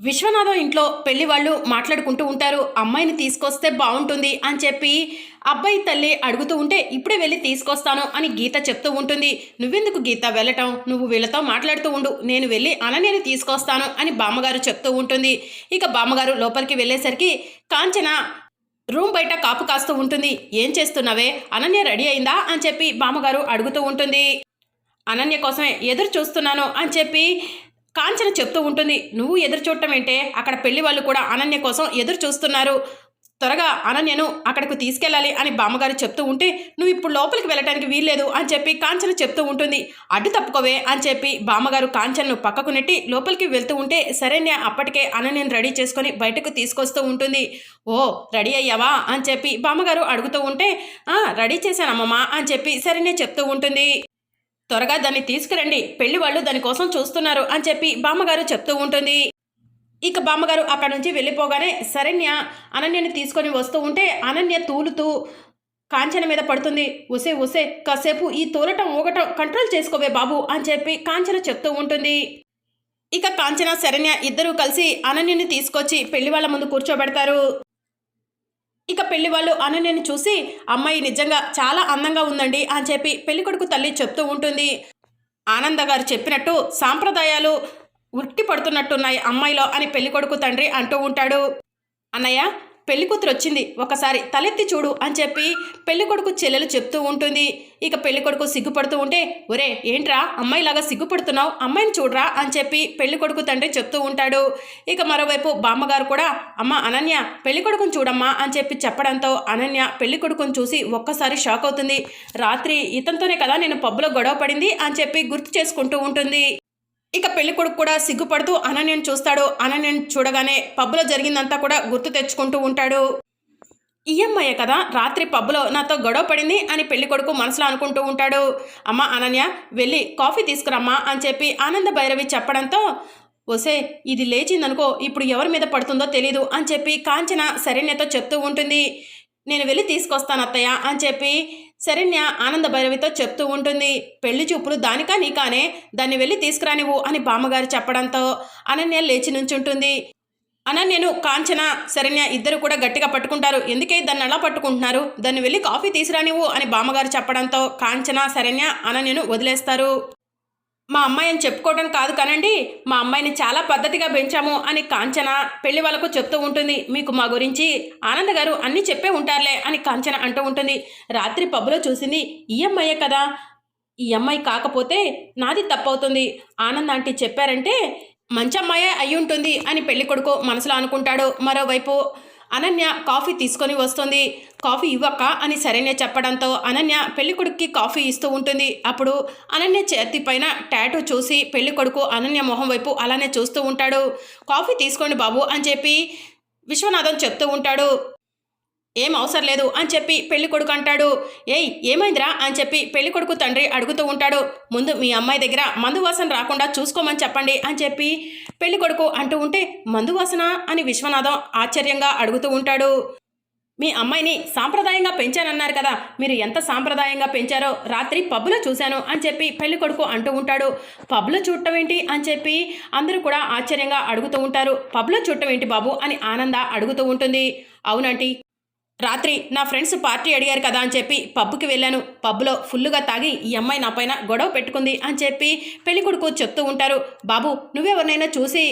విశ్వనాథం ఇంట్లో పెళ్ళి వాళ్ళు మాట్లాడుకుంటూ ఉంటారు. అమ్మాయిని తీసుకొస్తే బాగుంటుంది అని చెప్పి అబ్బాయి తల్లి అడుగుతూ ఉంటే ఇప్పుడే వెళ్ళి తీసుకొస్తాను అని గీత చెప్తూ ఉంటుంది. నువ్వెందుకు గీత వెళ్ళటం? నువ్వు వీళ్ళతో మాట్లాడుతూ ఉండు. నేను వెళ్ళి అనన్యని తీసుకొస్తాను అని బామ్మగారు చెప్తూ ఉంటుంది. ఇక బామ్మగారు లోపలికి వెళ్ళేసరికి కాంచన రూమ్ బయట కాపు కాస్తూ ఉంటుంది. ఏం చేస్తున్నావే? అనన్య రెడీ అయిందా? అని చెప్పి బామ్మగారు అడుగుతూ ఉంటుంది. అనన్య కోసమే ఎదురు చూస్తున్నాను అని చెప్పి కాంచన చెప్తూ ఉంటుంది నువ్వు ఎదురు చూడటం ఏంటే? అక్కడ పెళ్ళి వాళ్ళు కూడా అనన్య కోసం ఎదురు చూస్తున్నారు. త్వరగా అనన్యను అక్కడికి తీసుకెళ్ళాలి అని బామ్మగారు చెప్తూ ఉంటే నువ్వు ఇప్పుడు లోపలికి వెళ్ళడానికి వీల్లేదు అని చెప్పి కాంచన చెప్తూ ఉంటుంది. అడ్డు తప్పుకోవే అని చెప్పి బామ్మగారు కాంచన్ను పక్కకు నెట్టి లోపలికి వెళ్తూ ఉంటే సరేన్య అప్పటికే అనన్యను రెడీ చేసుకొని బయటకు తీసుకొస్తూ ఉంటుంది. ఓ రెడీ అయ్యావా? అని చెప్పి బామ్మగారు అడుగుతూ ఉంటే రెడీ చేశానమ్మమ్మా అని చెప్పి సరేనే చెప్తూ ఉంటుంది. త్వరగా దాన్ని తీసుకురండి. పెళ్ళి వాళ్ళు దానికోసం చూస్తున్నారు అని చెప్పి బామ్మగారు చెప్తూ ఉంటుంది. ఇక బామ్మగారు అక్కడ నుంచి వెళ్ళిపోగానే శరణ్య అనన్యని తీసుకొని వస్తూ ఉంటే అనన్య తూలుతూ కాంచన మీద పడుతుంది. ఉసే ఉసే కాసేపు ఈ తూలటం ఊగటం కంట్రోల్ చేసుకోవే బాబు అని చెప్పి కాంచన చెప్తూ ఉంటుంది. ఇక కాంచన శరణ్య ఇద్దరూ కలిసి అనన్యని తీసుకొచ్చి పెళ్ళి వాళ్ళ ముందు కూర్చోబెడతారు. ఇక పెళ్ళి వాళ్ళు అనన్యని చూసి అమ్మాయి నిజంగా చాలా అందంగా ఉందండి అని చెప్పి పెళ్ళి కొడుకు తల్లి చెప్తూ ఉంటుంది. ఆనంద గారు చెప్పినట్టు సాంప్రదాయాలు ఉట్టి పడుతున్నట్టున్నాయి అమ్మాయిలో అని పెళ్ళి కొడుకు తండ్రి అంటూ ఉంటాడు. అన్నయ్య పెళ్ళికూతురు వచ్చింది ఒకసారి తలెత్తి చూడు అని చెప్పి పెళ్ళికొడుకు చెల్లెలు చెప్తూ ఉంటుంది. ఇక పెళ్ళికొడుకు సిగ్గుపడుతూ ఉంటే ఒరే ఏంట్రా? అమ్మాయిలాగా సిగ్గుపడుతున్నావు? అమ్మాయిని చూడరా? అని చెప్పి పెళ్ళికొడుకు తండ్రి చెప్తూ ఉంటాడు. ఇక మరోవైపు బామ్మగారు కూడా అమ్మ అనన్య పెళ్ళికొడుకుని చూడమ్మా అని చెప్పి చెప్పడంతో అనన్య పెళ్ళికొడుకుని చూసి ఒక్కసారి షాక్ అవుతుంది. రాత్రి ఇతనితోనే కదా నేను పబ్బులో గొడవ పడింది? అని చెప్పి గుర్తు చేసుకుంటూ ఉంటుంది. ఇక పెళ్ళి కొడుకు కూడా సిగ్గుపడుతూ అనన్యను చూస్తాడు. అనన్యను చూడగానే పబ్బులో జరిగిందంతా కూడా గుర్తు తెచ్చుకుంటూ ఉంటాడు. ఈ అమ్మాయే కదా రాత్రి పబ్బులో నాతో గొడవ పడింది అని పెళ్ళి కొడుకు మనసులో అనుకుంటూ ఉంటాడు. అమ్మ అనన్య వెళ్ళి కాఫీ తీసుకురమ్మా అని చెప్పి ఆనంద భైరవి చెప్పడంతో ఒసే ఇది లేచిందనుకో ఇప్పుడు ఎవరి మీద పడుతుందో తెలీదు అని చెప్పి కాంచన శరణ్యతో చెప్తూ ఉంటుంది. నేను వెళ్ళి తీసుకొస్తాను అత్తయ్య అని చెప్పి శరణ్య ఆనంద భైరవితో చెప్తూ ఉంటుంది. పెళ్ళి చూపులు దానికా నీకానే? దాన్ని వెళ్ళి తీసుకురానివ్వు అని బామ్మగారు చెప్పడంతో అనన్య లేచి నుంచుంటుంది. అనన్యను కాంచన శరణ్య ఇద్దరు కూడా గట్టిగా పట్టుకుంటారు. ఎందుకే దాన్ని అలా పట్టుకుంటున్నారు? దాన్ని వెళ్ళి కాఫీ తీసుకురానివ్వు అని బామ్మగారు చెప్పడంతో కాంచన శరణ్య అనన్యను వదిలేస్తారు. మా అమ్మాయి అని చెప్పుకోవడం కాదు కానండి మా అమ్మాయిని చాలా పద్ధతిగా పెంచాము అని కాంచన పెళ్ళి వాళ్ళకు చెప్తూ ఉంటుంది. మీకు మా గురించి ఆనంద్ గారు అన్నీ చెప్పే ఉంటారులే అని కాంచన అంటూ ఉంటుంది. రాత్రి పబ్బులో చూసింది ఈ అమ్మాయే కదా. ఈ అమ్మాయి కాకపోతే నాది తప్పవుతుంది. ఆనంద్ ఆంటీ చెప్పారంటే మంచి అమ్మాయే అయి ఉంటుంది అని పెళ్ళి కొడుకు మనసులో అనుకుంటాడు. మరోవైపు అనన్య కాఫీ తీసుకొని వస్తుంది. కాఫీ ఇవ్వక్క అని సరైన చెప్పడంతో అనన్య పెళ్ళికొడుకుకి కాఫీ ఇస్తూ ఉంటుంది. అప్పుడు అనన్య చేతి పైన టాటూ చూసి పెళ్ళికొడుకు అనన్య మొహం వైపు అలానే చూస్తూ ఉంటాడు. కాఫీ తీసుకోండి బాబు అని చెప్పి విశ్వనాథం చెప్తూ ఉంటాడు. ఏం అవసరం లేదు అని చెప్పి పెళ్ళి కొడుకు అంటాడు. ఏయ్ ఏమైందిరా అని చెప్పి పెళ్ళి కొడుకు తండ్రి అడుగుతూ ఉంటాడు. ముందు మీ అమ్మాయి దగ్గర మందు వాసన రాకుండా చూసుకోమని చెప్పండి అని చెప్పి పెళ్ళి కొడుకు అంటూ ఉంటే మందు వాసన అని విశ్వనాథం ఆశ్చర్యంగా అడుగుతూ ఉంటాడు. మీ అమ్మాయిని సాంప్రదాయంగా పెంచానన్నారు కదా మీరు ఎంత సాంప్రదాయంగా పెంచారో రాత్రి పబ్బులో చూశాను అని చెప్పి పెళ్ళి కొడుకు అంటూ ఉంటాడు. పబ్లో చూడటం ఏంటి అని చెప్పి అందరూ కూడా ఆశ్చర్యంగా అడుగుతూ ఉంటారు. పబ్లో చూడటం ఏంటి బాబు అని ఆనంద అడుగుతూ ఉంటుంది. అవునంటీ. రాత్రి నా ఫ్రెండ్స్ పార్టీ అడిగారు కదా అని చెప్పి పబ్కి వెళ్ళాను. పబ్లో ఫుల్లుగా తాగి ఈ అమ్మాయి నా పైన గొడవ పెట్టుకుంది అని చెప్పి పెళ్ళి కొడుకు చెప్తూ ఉంటారు. బాబు నువ్వెవరినైనా చూసి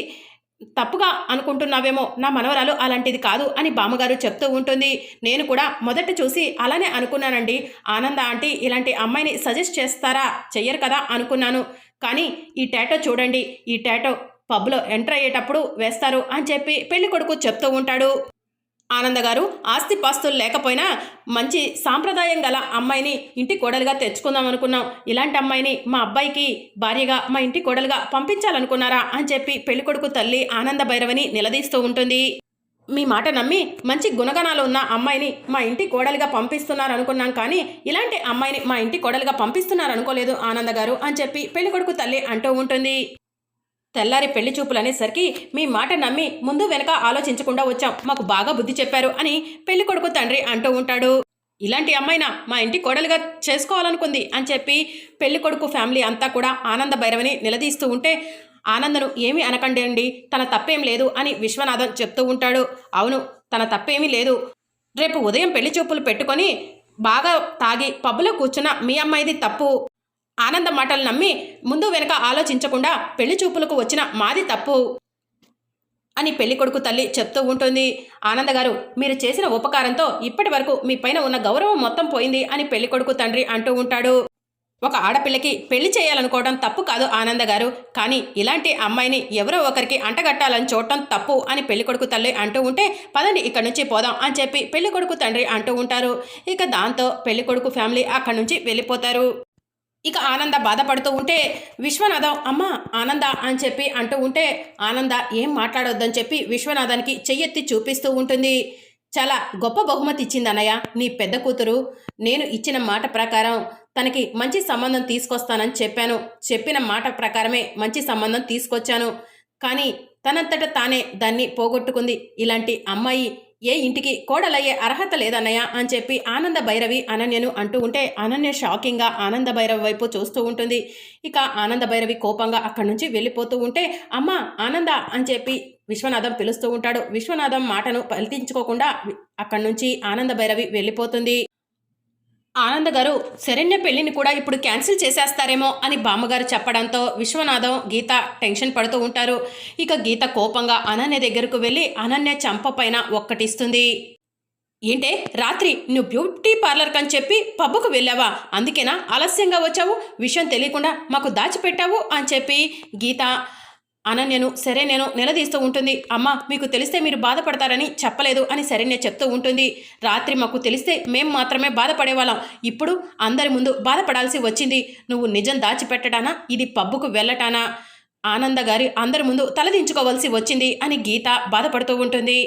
తప్పుగా అనుకుంటున్నావేమో నా మనవరాలు అలాంటిది కాదు అని బామ్మగారు చెప్తూ ఉంటుంది. నేను కూడా మొదట చూసి అలానే అనుకున్నానండి. ఆనంద ఆంటీ ఇలాంటి అమ్మాయిని సజెస్ట్ చేస్తారా? చెయ్యరు కదా అనుకున్నాను. కానీ ఈ టాటో చూడండి ఈ టాటో పబ్లో ఎంటర్ అయ్యేటప్పుడు వేస్తారు అని చెప్పి పెళ్ళి కొడుకు చెప్తూ ఉంటాడు. ఆనంద గారు ఆస్తి పాస్తులు లేకపోయినా మంచి సాంప్రదాయం గల అమ్మాయిని ఇంటి కోడలుగా తెచ్చుకుందాం అనుకున్నాం. ఇలాంటి అమ్మాయిని మా అబ్బాయికి భార్యగా మా ఇంటి కోడలుగా పంపించాలనుకున్నారా అని చెప్పి పెళ్ళికొడుకు తల్లి ఆనంద భైరవని నిలదీస్తూ ఉంటుంది. మీ మాట నమ్మి మంచి గుణగణాలు ఉన్న అమ్మాయిని మా ఇంటి కోడలుగా పంపిస్తున్నారు అనుకున్నాం కానీ ఇలాంటి అమ్మాయిని మా ఇంటి కోడలుగా పంపిస్తున్నారు అనుకోలేదు ఆనంద గారు అని చెప్పి పెళ్ళికొడుకు తల్లి అంటూ ఉంటుంది. తెల్లారి పెళ్ళి చూపులు అనేసరికి మీ మాట నమ్మి ముందు వెనక ఆలోచించకుండా వచ్చాం. మాకు బాగా బుద్ధి చెప్పారు అని పెళ్ళి కొడుకు తండ్రి అంటూ ఉంటాడు. ఇలాంటి అమ్మాయినా మా ఇంటి కోడలుగా చేసుకోవాలనుకుంది అని చెప్పి పెళ్ళి కొడుకు ఫ్యామిలీ అంతా కూడా ఆనంద భైరవని నిలదీస్తూ ఉంటే ఆనందను ఏమీ అనకండి అండి తన తప్పేం లేదు అని విశ్వనాథం చెప్తూ ఉంటాడు. అవును తన తప్పేమీ లేదు. రేపు ఉదయం పెళ్ళి చూపులు పెట్టుకొని బాగా తాగి పబ్బులో కూర్చున్న మీ అమ్మాయిది తప్పు. ఆనంద మాటలు నమ్మి ముందు వెనక ఆలోచించకుండా పెళ్ళి చూపులకు వచ్చిన మాది తప్పు అని పెళ్ళి కొడుకు తల్లి చెప్తూ ఉంటుంది. ఆనంద గారు మీరు చేసిన ఉపకారంతో ఇప్పటి వరకు మీ పైన ఉన్న గౌరవం మొత్తం పోయింది అని పెళ్ళి కొడుకు తండ్రి అంటూ ఉంటాడు. ఒక ఆడపిల్లకి పెళ్ళి చేయాలనుకోవడం తప్పు కాదు ఆనంద గారు. కానీ ఇలాంటి అమ్మాయిని ఎవరో ఒకరికి అంటగట్టాలని చూడటం తప్పు అని పెళ్ళి కొడుకు తల్లి అంటూ ఉంటే పదండి ఇక్కడి నుంచి పోదాం అని చెప్పి పెళ్ళి కొడుకు తండ్రి అంటూ ఉంటారు. ఇక దాంతో పెళ్ళి కొడుకు ఫ్యామిలీ అక్కడి నుంచి వెళ్ళిపోతారు. ఇక ఆనంద బాధపడుతూ ఉంటే విశ్వనాథం అమ్మ ఆనంద అని చెప్పి అంటూ ఉంటే ఆనంద ఏం మాట్లాడొద్దని చెప్పి విశ్వనాథానికి చెయ్యెత్తి చూపిస్తూ ఉంటుంది. చాలా గొప్ప బహుమతి ఇచ్చింది అన్నయ్య నీ పెద్ద కూతురు. నేను ఇచ్చిన మాట ప్రకారం తనకి మంచి సంబంధం తీసుకొస్తానని చెప్పాను. చెప్పిన మాట ప్రకారమే మంచి సంబంధం తీసుకొచ్చాను. కానీ తనంతట తానే దాన్ని పోగొట్టుకుంది. ఇలాంటి అమ్మాయి ఏ ఇంటికి కోడలయ్యే అర్హత లేదన్నయ్య అని చెప్పి ఆనంద భైరవి అనన్యను అంటూ ఉంటే అనన్య షాకింగ్గా ఆనంద భైరవి వైపు చూస్తూ ఉంటుంది. ఇక ఆనంద భైరవి కోపంగా అక్కడి నుంచి వెళ్ళిపోతూ ఉంటే అమ్మ ఆనంద అని చెప్పి విశ్వనాథం పిలుస్తూ ఉంటాడు. విశ్వనాథం మాటను పలికించుకోకుండా అక్కడి నుంచి ఆనంద భైరవి వెళ్ళిపోతుంది. ఆనంద్ గారు శరణ్య పెళ్ళిని కూడా ఇప్పుడు క్యాన్సిల్ చేసేస్తారేమో అని బామ్మగారు చెప్పడంతో విశ్వనాథం గీత టెన్షన్ పడుతూ ఉంటారు. ఇక గీత కోపంగా అనన్య దగ్గరకు వెళ్ళి అనన్య చంప పైన ఒక్కటిస్తుంది. ఏంటే రాత్రి నువ్వు బ్యూటీ పార్లర్ కని చెప్పి పబ్బుకు వెళ్ళావా? అందుకేనా ఆలస్యంగా వచ్చావు? విషయం తెలియకుండా మాకు దాచిపెట్టావు? అని చెప్పి గీత అనన్యను సరే నేను నిలదీస్తూ ఉంటుంది. అమ్మ మీకు తెలిస్తే మీరు బాధపడతారని చెప్పలేదు అని సరైన చెప్తూ ఉంటుంది. రాత్రి మాకు తెలిస్తే మేం మాత్రమే బాధపడేవాళ్ళం. ఇప్పుడు అందరి ముందు బాధపడాల్సి వచ్చింది. నువ్వు నిజం దాచిపెట్టడానా? ఇది పబ్బుకు వెళ్ళటానా? ఆనంద గారి అందరి ముందు తలదించుకోవాల్సి వచ్చింది అని గీత బాధపడుతూ ఉంటుంది.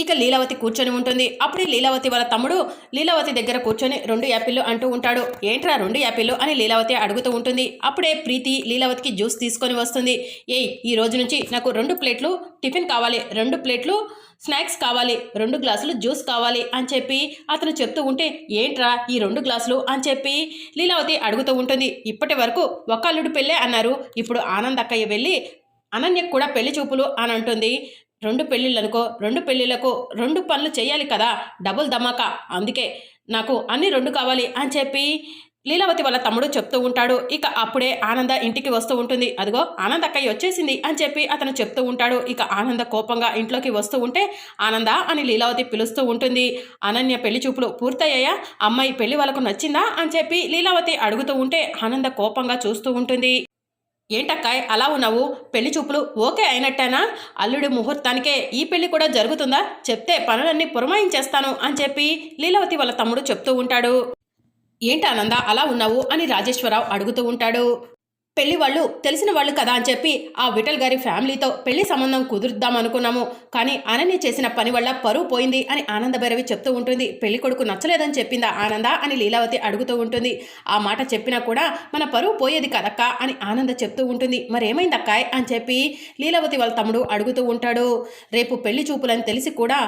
ఇక లీలావతి కూర్చొని ఉంటుంది. అప్పుడే లీలావతి వాళ్ళ తమ్ముడు లీలావతి దగ్గర కూర్చొని రెండు యాపిల్లు అంటూ ఉంటాడు. ఏంట్రా రెండు యాపిల్లు? అని లీలావతి అడుగుతూ ఉంటుంది. అప్పుడే ప్రీతి లీలావతికి జ్యూస్ తీసుకొని వస్తుంది. ఏయ్ ఈ రోజు నుంచి నాకు రెండు ప్లేట్లు టిఫిన్ కావాలి. రెండు ప్లేట్లు స్నాక్స్ కావాలి. రెండు గ్లాసులు జ్యూస్ కావాలి. అని చెప్పి అతను చెప్తూ ఉంటే ఏంట్రా ఈ రెండు గ్లాసులు? అని చెప్పి లీలావతి అడుగుతూ ఉంటుంది. ఇప్పటి వరకు ఒక అల్లుడు పెళ్ళే అన్నారు. ఇప్పుడు ఆనంద్ అక్కయ్య వెళ్ళి అనన్యకు కూడా పెళ్ళి చూపులు అని అంటుంది. రెండు పెళ్ళిళ్ళనుకో రెండు పెళ్ళిళ్ళకు రెండు పనులు చేయాలి కదా డబుల్ ధమాకా. అందుకే నాకు అన్ని రెండు కావాలి అని చెప్పి లీలావతి వాళ్ళ తమ్ముడు చెప్తూ ఉంటాడు. ఇక అప్పుడే ఆనంద ఇంటికి వస్తూ ఉంటుంది. అదిగో ఆనంద అక్కయ్య వచ్చేసింది అని చెప్పి అతను చెప్తూ ఉంటాడు. ఇక ఆనంద కోపంగా ఇంట్లోకి వస్తూ ఉంటే ఆనంద అని లీలావతి పిలుస్తూ ఉంటుంది. అనన్య పెళ్ళి చూపులు పూర్తయ్యాయా? అమ్మాయి పెళ్ళి వాళ్ళకు నచ్చిందా? అని చెప్పి లీలావతి అడుగుతూ ఉంటే ఆనంద కోపంగా చూస్తూ ఉంటుంది. ఏంటక్కాయ్ అలా ఉన్నావు? పెళ్ళి చూపులు ఓకే అయినట్టేనా? అల్లుడి ముహూర్తానికే ఈ పెళ్ళి కూడా జరుగుతుందా? చెప్తే పనులన్నీ పురమాయించేస్తాను అని చెప్పి లీలావతి వాళ్ళ తమ్ముడు చెప్తూ ఉంటాడు. ఏంటి ఆనంద అలా ఉన్నావు? అని రాజేశ్వరరావు అడుగుతూ ఉంటాడు. పెళ్ళి వాళ్ళు తెలిసిన వాళ్ళు కదా అని చెప్పి ఆ విఠల్ గారి ఫ్యామిలీతో పెళ్ళి సంబంధం కుదురుద్దాం అనుకున్నాము కానీ అనన్య చేసిన పని వల్ల పరువు పోయింది అని ఆనందభైరవి చెప్తూ ఉంటుంది. పెళ్ళి కొడుకు నచ్చలేదని చెప్పిందా ఆనంద అని లీలావతి అడుగుతూ ఉంటుంది. ఆ మాట చెప్పినా కూడా మన పరువు పోయేది కదక్క అని ఆనంద చెప్తూ ఉంటుంది. మరేమైంది అక్కాయ్ అని చెప్పి లీలావతి వాళ్ళ తమ్ముడు అడుగుతూ ఉంటాడు. రేపు పెళ్ళి చూపులని తెలిసి కూడా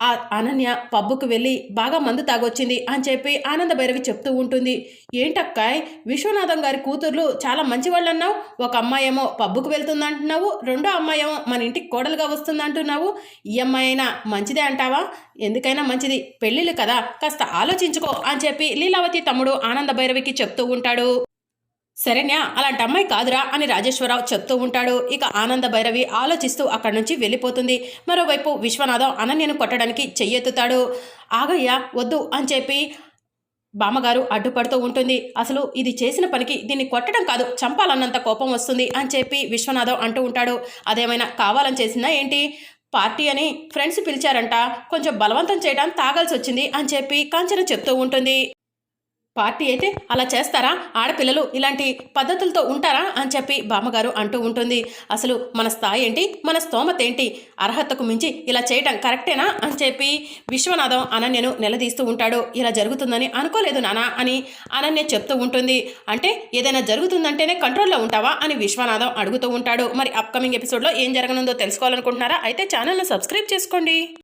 ఆ అనన్య పబ్బుకు వెళ్ళి బాగా మందు తాగొచ్చింది అని చెప్పి ఆనంద భైరవి చెప్తూ ఉంటుంది. ఏంటక్కాయ్? విశ్వనాథం గారి కూతుర్లు చాలా మంచి వాళ్ళు అన్నావు ఒక అమ్మాయేమో పబ్బుకు వెళ్తుంది అంటున్నావు రెండో అమ్మాయేమో మన ఇంటికి కోడలుగా వస్తుంది అంటున్నావు ఈ అమ్మాయి అయినా మంచిదే అంటావా? ఎందుకైనా మంచిది. పెళ్ళిళ్ళు కదా. కాస్త ఆలోచించుకో అని చెప్పి లీలావతి తమ్ముడు ఆనంద భైరవికి చెప్తూ ఉంటాడు. సరేనా అలాంటి అమ్మాయి కాదురా అని రాజేశ్వరరావు చెప్తూ ఉంటాడు. ఇక ఆనంద భైరవి ఆలోచిస్తూ అక్కడి నుంచి వెళ్ళిపోతుంది. మరోవైపు విశ్వనాథం అనన్యను కొట్టడానికి చెయ్యెత్తుతాడు. ఆగయ్య వద్దు అని చెప్పి బామ్మగారు అడ్డుపడుతూ ఉంటుంది. అసలు ఇది చేసిన పనికి దీన్ని కొట్టడం కాదు చంపాలన్నంత కోపం వస్తుంది అని చెప్పి విశ్వనాథం అంటూ ఉంటాడు. అదేమైనా కావాలని చేసిందా ఏంటి? పార్టీ అని ఫ్రెండ్స్ పిలిచారంట. కొంచెం బలవంతం చేయడానికి తాగాల్సి వచ్చింది అని చెప్పి కాంచన చెప్తూ ఉంటుంది. పార్టీ అయితే అలా చేస్తారా? ఆడపిల్లలు ఇలాంటి పద్ధతులతో ఉంటారా? అని చెప్పి బామ్మగారు అంటూ ఉంటుంది. అసలు మన స్థాయి ఏంటి? మన స్తోమత ఏంటి? అర్హతకు మించి ఇలా చేయటం కరెక్టేనా? అని చెప్పి విశ్వనాథం అనన్యను నిలదీస్తూ ఉంటాడు. ఇలా జరుగుతుందని అనుకోలేదు నానా అని అనన్య చెప్తూ ఉంటుంది. అంటే ఏదైనా జరుగుతుందంటేనే కంట్రోల్లో ఉంటావా? అని విశ్వనాథం అడుగుతూ ఉంటాడు. మరి అప్కమింగ్ ఎపిసోడ్లో ఏం జరగనుందో తెలుసుకోవాలనుకుంటున్నారా? అయితే ఛానల్ను సబ్స్క్రైబ్ చేసుకోండి.